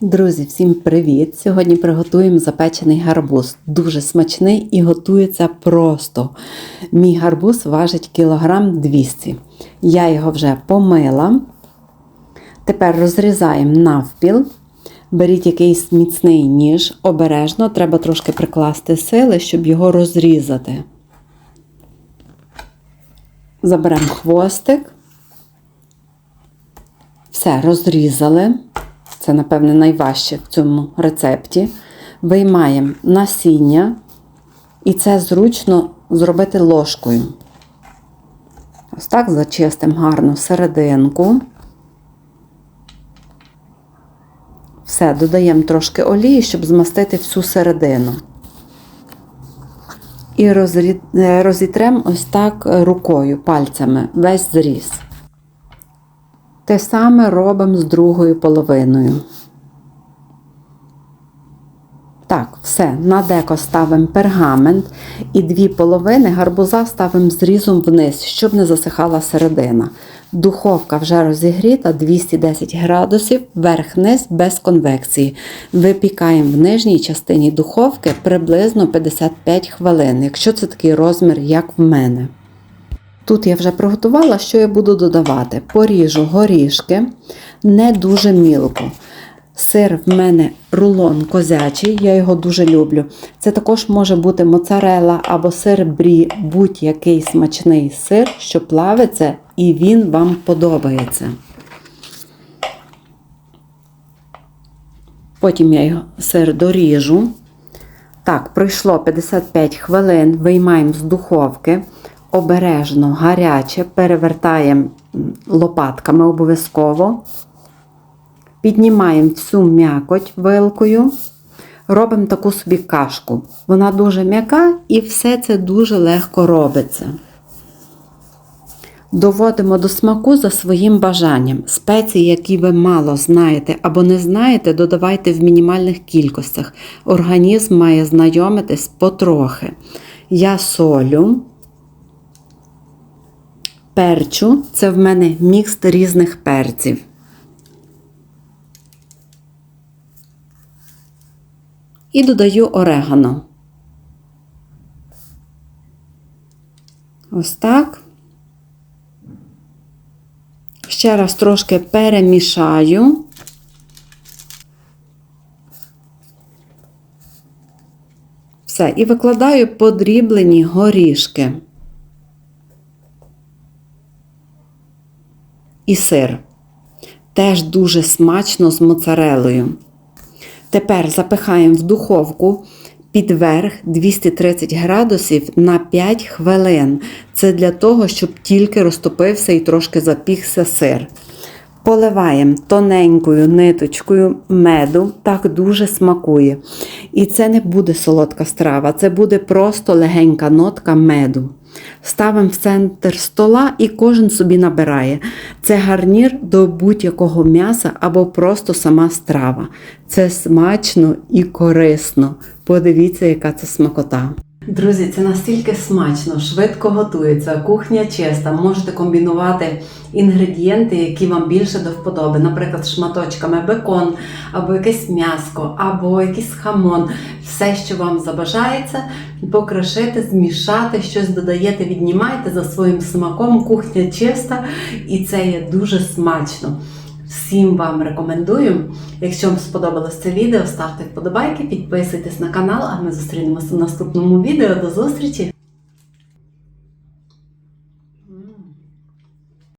Друзі, всім привіт! Сьогодні приготуємо запечений гарбуз. Дуже смачний і готується просто. Мій гарбуз важить кілограм 200. Я його вже помила. Тепер розрізаємо навпіл. Беріть якийсь міцний ніж, обережно, треба трошки прикласти сили, щоб його розрізати. Заберемо хвостик. Все, розрізали. Це, напевне, найважче в цьому рецепті. Виймаємо насіння, і це зручно зробити ложкою. Ось так зачистимо гарно серединку. Все, додаємо трошки олії, щоб змастити всю середину. І розітремо ось так рукою, пальцями, весь зріз. Те саме робимо з другою половиною. Так, все, на деко ставимо пергамент і дві половини гарбуза ставимо зрізом вниз, щоб не засихала середина. Духовка вже розігріта 210 градусів, верх-низ без конвекції. Випікаємо в нижній частині духовки приблизно 55 хвилин, якщо це такий розмір, як в мене. Тут я вже приготувала, що я буду додавати. Поріжу горішки не дуже мілко. Сир в мене рулон козячий, я його дуже люблю. Це також може бути моцарела або сир брі, будь-який смачний сир, що плавиться, і він вам подобається. Потім я його сир доріжу. Так, пройшло 55 хвилин, виймаємо з духовки обережно, гаряче, перевертаємо лопатками обов'язково, піднімаємо всю м'якоть вилкою, робимо таку собі кашку. Вона дуже м'яка і все це дуже легко робиться. Доводимо до смаку за своїм бажанням. Спеції, які ви мало знаєте або не знаєте, додавайте в мінімальних кількостях. Організм має знайомитись потрохи. Я солю перчу це в мене мікс різних перців. І додаю орегано. Ось так. Ще раз трошки перемішаю. Все, і викладаю подріблені горішки. І сир. Теж дуже смачно з моцарелою. Тепер запихаємо в духовку під верх 230 градусів на 5 хвилин. Це для того, щоб тільки розтопився і трошки запікся сир. Поливаємо тоненькою ниточкою меду, так дуже смакує. І це не буде солодка страва, це буде просто легенька нотка меду. Ставимо в центр стола і кожен собі набирає. Це гарнір до будь-якого м'яса або просто сама страва. Це смачно і корисно. Подивіться, яка це смакота. Друзі, це настільки смачно, швидко готується, кухня чиста. Можете комбінувати інгредієнти, які вам більше до вподоби. Наприклад, шматочками бекон, або якесь м'яско, або якийсь хамон. Все, що вам забажається, покришити, змішати, щось додаєте, віднімайте за своїм смаком. Кухня чиста, і це є дуже смачно. Всім вам рекомендую. Якщо вам сподобалось це відео, ставте вподобайки, підписуйтесь на канал, а ми зустрінемося в наступному відео. До зустрічі!